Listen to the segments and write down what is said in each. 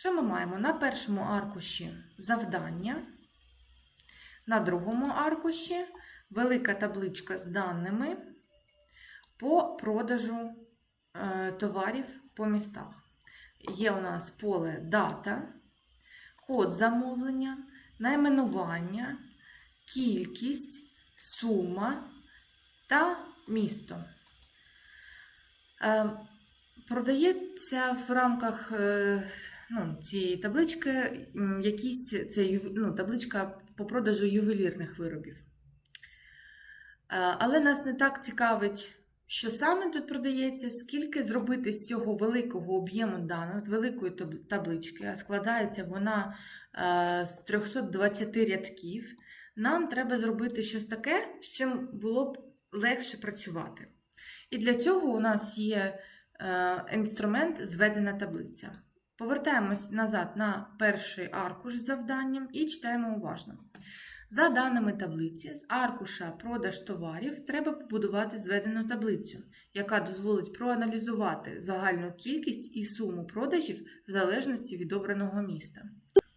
Що ми маємо? На першому аркуші завдання, на другому аркуші велика табличка з даними по продажу е, товарів по містах. Є у нас поле дата, код замовлення, найменування, кількість, сума та місто. Е, Продається в рамках е, ну, цієї таблички якісь це ну, табличка по продажу ювелірних виробів. Е, Але нас не так цікавить, що саме тут продається, скільки зробити з цього великого об'єму даних, з великої таблички, а складається вона е, з 320 рядків. Нам треба зробити щось таке, з чим було б легше працювати. І для цього у нас є е, інструмент зведена таблиця. Повертаємось назад на перший аркуш з завданням і читаємо уважно. За даними таблиці, з аркуша продаж товарів треба побудувати зведену таблицю, яка дозволить проаналізувати загальну кількість і суму продажів в залежності від обраного міста.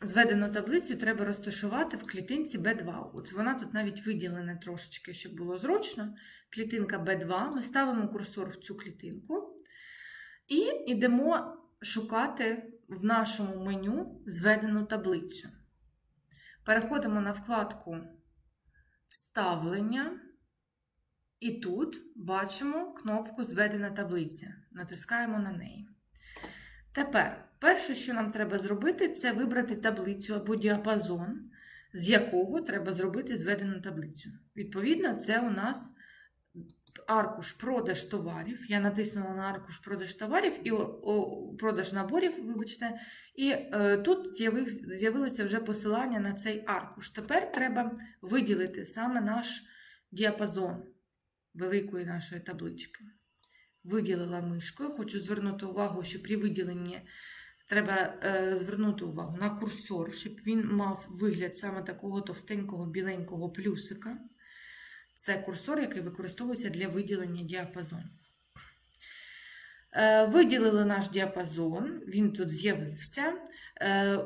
Зведену таблицю треба розташувати в клітинці B2. От вона тут навіть виділена трошечки, щоб було зручно. Клітинка B2. Ми ставимо курсор в цю клітинку і йдемо шукати в нашому меню зведену таблицю. Переходимо на вкладку Вставлення. І тут бачимо кнопку Зведена таблиця. Натискаємо на неї. Тепер, перше, що нам треба зробити, це вибрати таблицю або діапазон, з якого треба зробити зведену таблицю. Відповідно, це у нас аркуш продаж товарів. Я натиснула на аркуш продаж товарів і о, о, продаж наборів, вибачте, і е, тут з'явилося вже посилання на цей аркуш. Тепер треба виділити саме наш діапазон великої нашої таблички. Виділила мишкою. Хочу звернути увагу, що при виділенні треба е, звернути увагу на курсор, щоб він мав вигляд саме такого товстенького біленького плюсика. Це курсор, який використовується для виділення діапазонів. Е, Виділили наш діапазон, він тут з'явився. Е,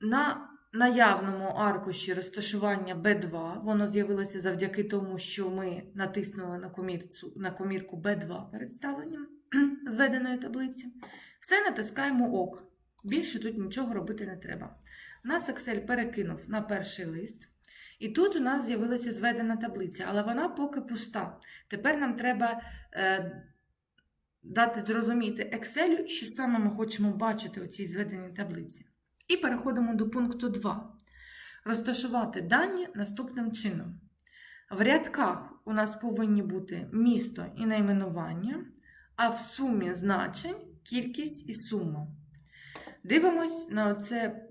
На наявному аркуші розташування B2, воно з'явилося завдяки тому, що ми натиснули на, комірцю, на комірку B2 перед ставленням зведеної таблиці. Все натискаємо ОК. Більше тут нічого робити не треба. Нас Excel перекинув на перший лист. І тут у нас з'явилася зведена таблиця, але вона поки пуста. Тепер нам треба е, дати зрозуміти Excel, що саме ми хочемо бачити у цій зведеній таблиці. І переходимо до пункту 2. Розташувати дані наступним чином. В рядках у нас повинні бути місто і найменування, а в сумі значень кількість і сума. Дивимось на оце.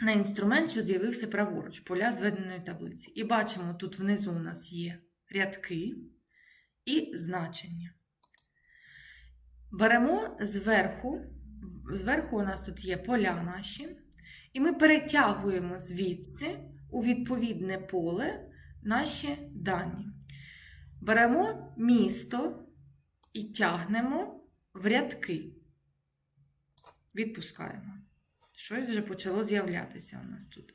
На інструмент, що з'явився праворуч, поля зведеної таблиці. І бачимо, тут внизу у нас є рядки і значення. Беремо зверху, зверху у нас тут є поля наші, і ми перетягуємо звідси у відповідне поле наші дані. Беремо місто і тягнемо в рядки. Відпускаємо. Щось вже почало з'являтися у нас тут.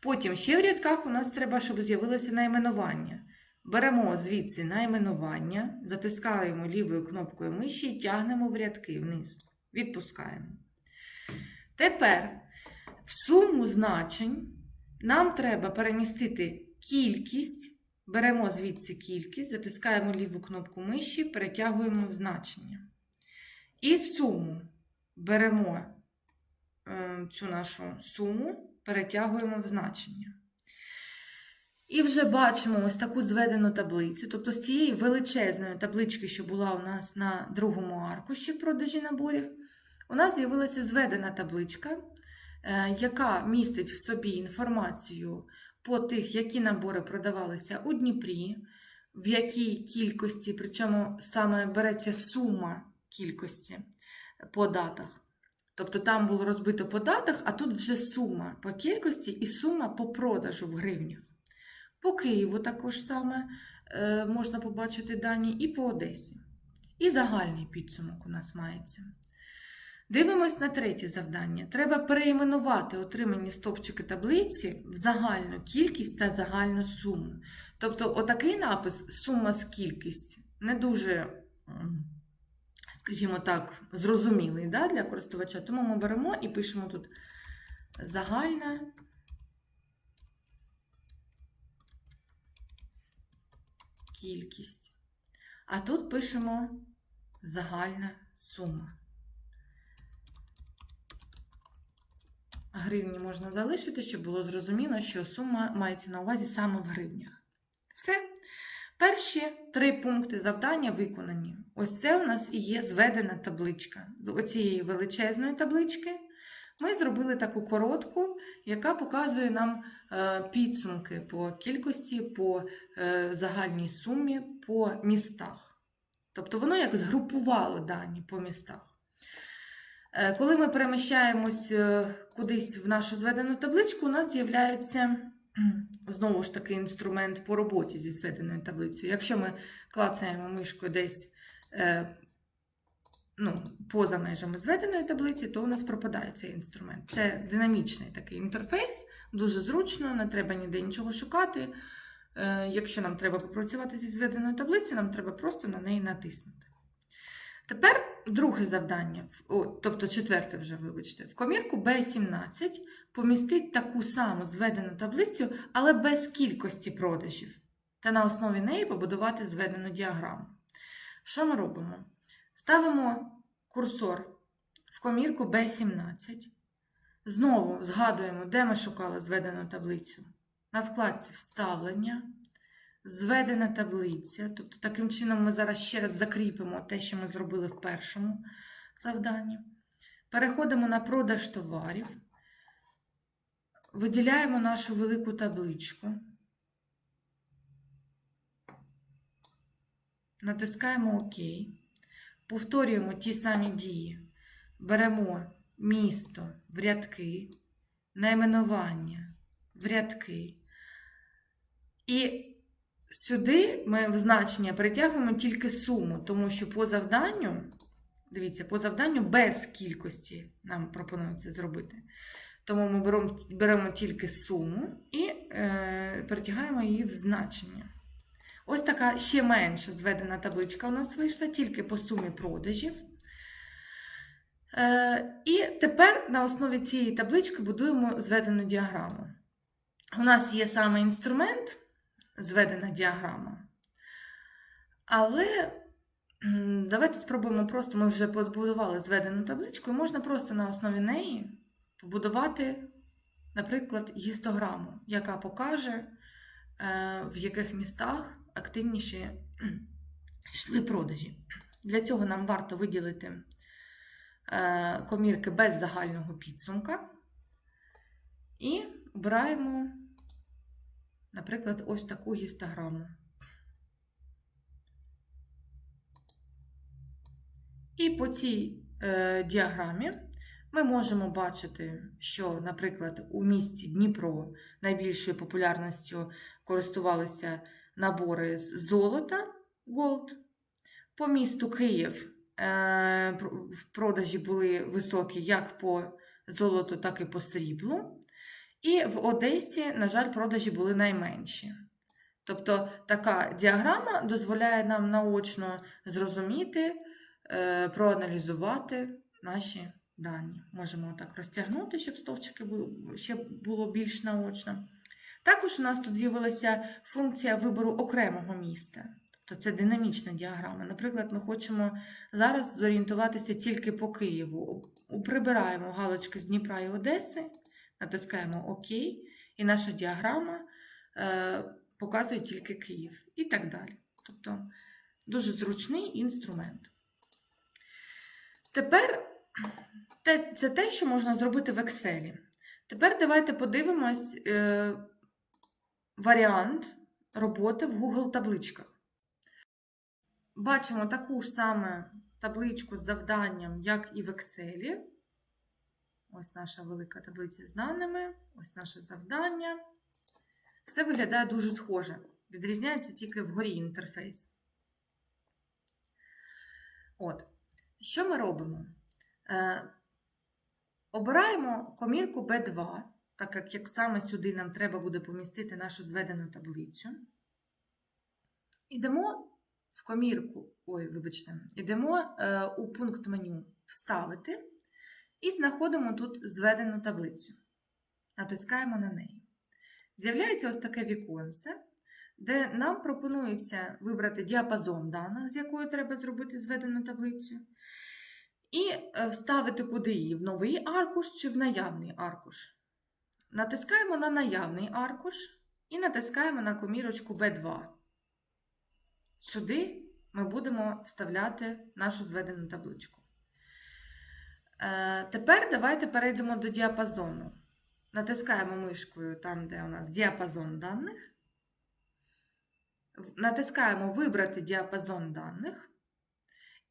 Потім ще в рядках у нас треба, щоб з'явилося найменування. Беремо звідси найменування, затискаємо лівою кнопкою миші і тягнемо в рядки вниз. Відпускаємо. Тепер в суму значень нам треба перемістити кількість. Беремо звідси кількість, затискаємо ліву кнопку миші, перетягуємо в значення. І суму беремо цю нашу суму, перетягуємо в значення. І вже бачимо ось таку зведену таблицю. Тобто з цієї величезної таблички, що була у нас на другому аркуші продажі наборів, у нас з'явилася зведена табличка, е, яка містить в собі інформацію по тих, які набори продавалися у Дніпрі, в якій кількості, причому саме береться сума кількості по датах. Тобто там було розбито по датах, а тут вже сума по кількості і сума по продажу в гривнях. По Києву також саме е, можна побачити дані, і по Одесі. І загальний підсумок у нас мається. Дивимось на третє завдання. Треба переіменувати отримані стовпчики таблиці в загальну кількість та загальну суму. Тобто, отакий напис сума з кількість не дуже, скажімо так, зрозумілий да, для користувача. Тому ми беремо і пишемо тут загальна кількість. А тут пишемо загальна сума. Гривні можна залишити, щоб було зрозуміло, що сума мається на увазі саме в гривнях. Все. Перші три пункти завдання виконані. Ось це у нас і є зведена табличка. З оцієї величезної таблички ми зробили таку коротку, яка показує нам е, підсумки по кількості, по е, загальній сумі, по містах. Тобто воно як згрупувало дані по містах. Е, Коли ми переміщаємось кудись в нашу зведену табличку, у нас з'являється кхм, знову ж таки інструмент по роботі зі зведеною таблицею. Якщо ми клацаємо мишкою десь е, ну, поза межами зведеної таблиці, то у нас пропадає цей інструмент. Це динамічний такий інтерфейс, дуже зручно, не треба ніде нічого шукати. Е, Якщо нам треба попрацювати зі зведеною таблицею, нам треба просто на неї натиснути. Тепер друге завдання, о, тобто четверте вже, вибачте, в комірку B17 помістить таку саму зведену таблицю, але без кількості продажів, та на основі неї побудувати зведену діаграму. Що ми робимо? Ставимо курсор в комірку B17. Знову згадуємо, де ми шукали зведену таблицю. На вкладці Вставлення, зведена таблиця. Тобто, таким чином ми зараз ще раз закріпимо те, що ми зробили в першому завданні. Переходимо на продаж товарів. Виділяємо нашу велику табличку. Натискаємо ОК. Повторюємо ті самі дії. Беремо місто в рядки, найменування в рядки. І сюди ми в значення перетягуємо тільки суму, тому що по завданню, дивіться, по завданню без кількості нам пропонується зробити. Тому ми беремо, беремо тільки суму і е, перетягаємо її в значення. Ось така ще менша зведена табличка у нас вийшла, тільки по сумі продажів. Е, і тепер на основі цієї таблички будуємо зведену діаграму. У нас є саме інструмент, зведена діаграма. Але давайте спробуємо просто, ми вже побудували зведену табличку, і можна просто на основі неї побудувати, наприклад, гістограму, яка покаже, е, в яких містах активніше йшли продажі. Для цього нам варто виділити е, комірки без загального підсумка. І обираємо, наприклад, ось таку гістограму. І по цій е, діаграмі ми можемо бачити, що, наприклад, у місті Дніпро найбільшою популярністю користувалися набори з золота Gold. По місту Київ е, в продажі були високі як по золоту, так і по сріблу. І в Одесі, на жаль, продажі були найменші. Тобто така діаграма дозволяє нам наочно зрозуміти, е, проаналізувати наші дані. Можемо так розтягнути, щоб стовпчики ще було більш наочно. Також у нас тут з'явилася функція вибору окремого міста. Тобто це динамічна діаграма. Наприклад, ми хочемо зараз зорієнтуватися тільки по Києву. Прибираємо галочки з Дніпра і Одеси, натискаємо ОК, і наша діаграма е, показує тільки Київ і так далі. Тобто дуже зручний інструмент. Тепер те, це те, що можна зробити в Excel. Тепер давайте подивимось е, варіант роботи в Google табличках. Бачимо таку ж саме табличку з завданням, як і в Excel. Ось наша велика таблиця з даними, ось наше завдання. Все виглядає дуже схоже. Відрізняється тільки вгорі інтерфейс. От. Що ми робимо? Е, обираємо комірку B2, так як, як саме сюди нам треба буде помістити нашу зведену таблицю. Ідемо в комірку, ой, вибачте, ідемо е, у пункт меню Вставити і знаходимо тут зведену таблицю. Натискаємо на неї. З'являється ось таке віконце, де нам пропонується вибрати діапазон даних, з якою треба зробити зведену таблицю, і е, вставити куди її в новий аркуш чи в наявний аркуш. Натискаємо на наявний аркуш і натискаємо на комірочку B2. Сюди ми будемо вставляти нашу зведену табличку. Е, Тепер давайте перейдемо до діапазону. Натискаємо мишкою там, де у нас діапазон даних. Натискаємо Вибрати діапазон даних.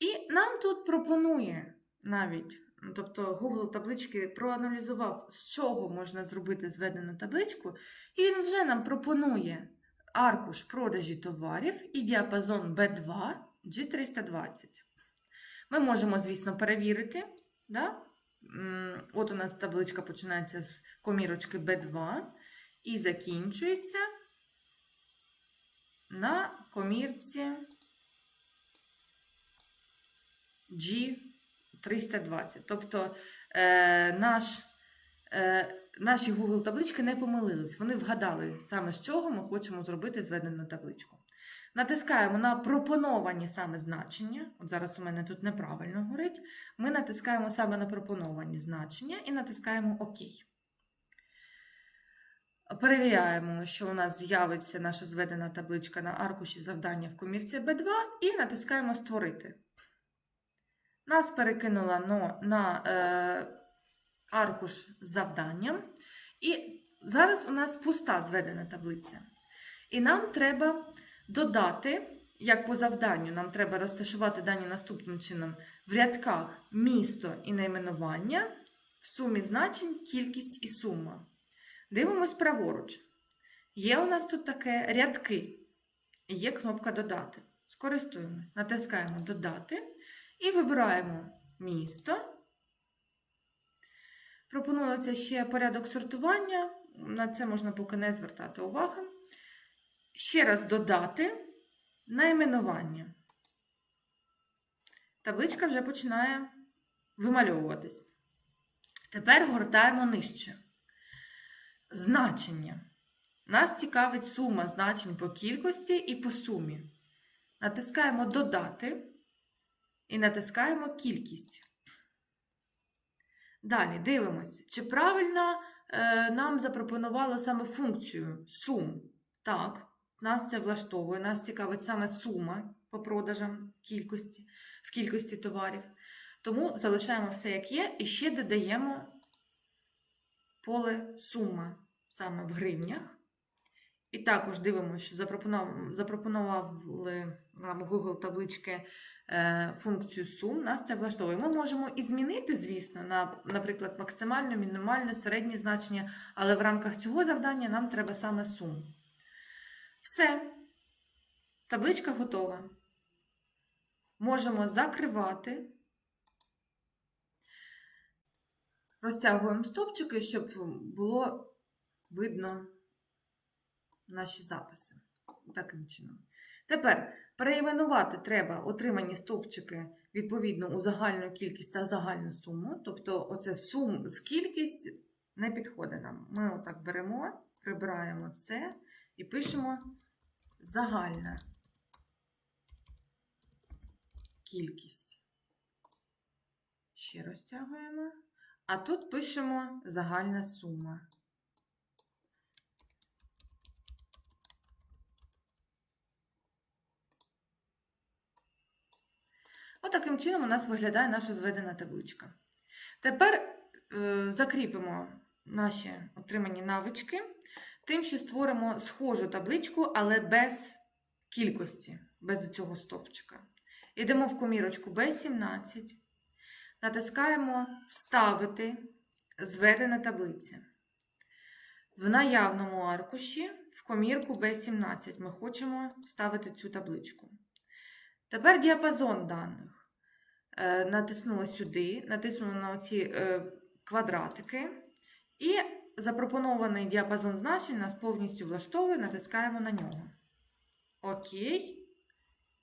І нам тут пропонує навіть, ну, тобто Google таблички проаналізував, з чого можна зробити зведену табличку, і він вже нам пропонує аркуш продажі товарів і діапазон B2 G320. Ми можемо, звісно, перевірити. Да? От у нас табличка починається з комірочки B2 і закінчується на комірці G320. Тобто е, наш, е, наші Google таблички не помилились. Вони вгадали саме з чого ми хочемо зробити зведену табличку. Натискаємо на пропоновані саме значення. От зараз у мене тут неправильно горить. Ми натискаємо саме на пропоновані значення і натискаємо ОК. Перевіряємо, що у нас з'явиться наша зведена табличка на аркуші завдання в комірці B2 і натискаємо Створити. Нас перекинуло на, на е, аркуш з завданням. І зараз у нас пуста зведена таблиця. І нам треба додати, як по завданню, нам треба розташувати дані наступним чином в рядках місто і найменування, в сумі значень, кількість і сума. Дивимось праворуч. Є у нас тут таке рядки. Є кнопка Додати. Скористуємось. Натискаємо Додати і вибираємо місто. Пропонується ще порядок сортування. На це можна поки не звертати уваги. Ще раз додати найменування. Табличка вже починає вимальовуватись. Тепер гортаємо нижче. Значення. Нас цікавить сума значень по кількості і по сумі. Натискаємо Додати і натискаємо кількість. Далі дивимося, чи правильно е, нам запропонувало саме функцію сум. Так, нас це влаштовує, нас цікавить саме сума по продажам кількості, в кількості товарів. Тому залишаємо все як є і ще додаємо поле сума саме в гривнях. І також дивимося, що запропонували нам Google таблички е, функцію сум. Нас це влаштовує. Ми можемо і змінити, звісно, на, наприклад, максимальне, мінімальне, середнє значення, але в рамках цього завдання нам треба саме сум. Все. Табличка готова. Можемо закривати. Розтягуємо стовпчики, щоб було видно наші записи. Таким чином. Тепер переіменувати треба отримані стовпчики відповідно у загальну кількість та загальну суму. Тобто, оце сум з кількість не підходить нам. Ми отак беремо, прибираємо це і пишемо загальна кількість. Ще розтягуємо. А тут пишемо загальна сума. Отаким чином у нас виглядає наша зведена табличка. Тепер е, закріпимо наші отримані навички тим, що створимо схожу табличку, але без кількості, без цього стовпчика. Йдемо в комірочку B17, натискаємо Вставити зведена таблиця. В наявному аркуші в комірку B17 ми хочемо вставити цю табличку. Тепер діапазон даних. е, натиснули сюди, натиснули на оці е, квадратики і запропонований діапазон значень нас повністю влаштовує, натискаємо на нього. Окей.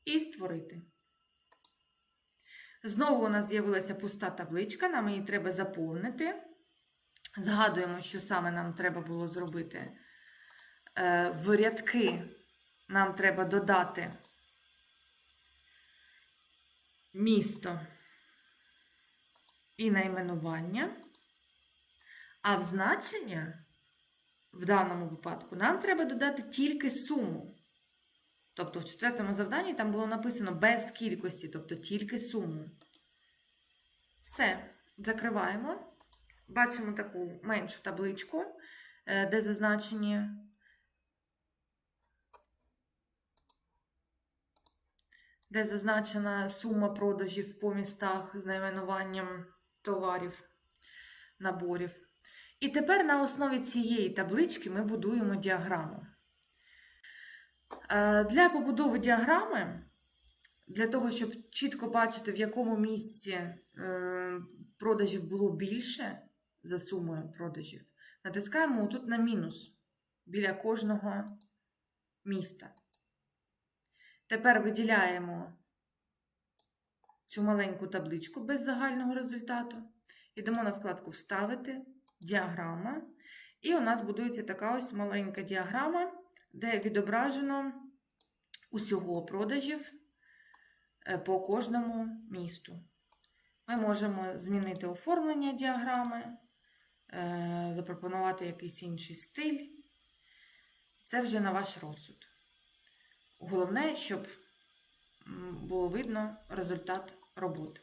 І створити. Знову у нас з'явилася пуста табличка, нам її треба заповнити. Згадуємо, що саме нам треба було зробити. Е, В рядки нам треба додати місто і найменування. А в значення в даному випадку нам треба додати тільки суму. Тобто в четвертому завданні там було написано без кількості, тобто тільки суму. Все, закриваємо. Бачимо таку меншу табличку, е, де зазначені де зазначена сума продажів по містах з найменуванням товарів, наборів. І тепер на основі цієї таблички ми будуємо діаграму. Е, Для побудови діаграми, для того, щоб чітко бачити, в якому місці е, продажів було більше за сумою продажів, натискаємо тут на мінус біля кожного міста. Тепер виділяємо цю маленьку табличку без загального результату. Йдемо на вкладку Вставити, діаграма. І у нас будується така ось маленька діаграма, де відображено усього продажів е, по кожному місту. Ми можемо змінити оформлення діаграми, е, запропонувати якийсь інший стиль. Це вже на ваш розсуд. Головне, щоб було видно результат роботи.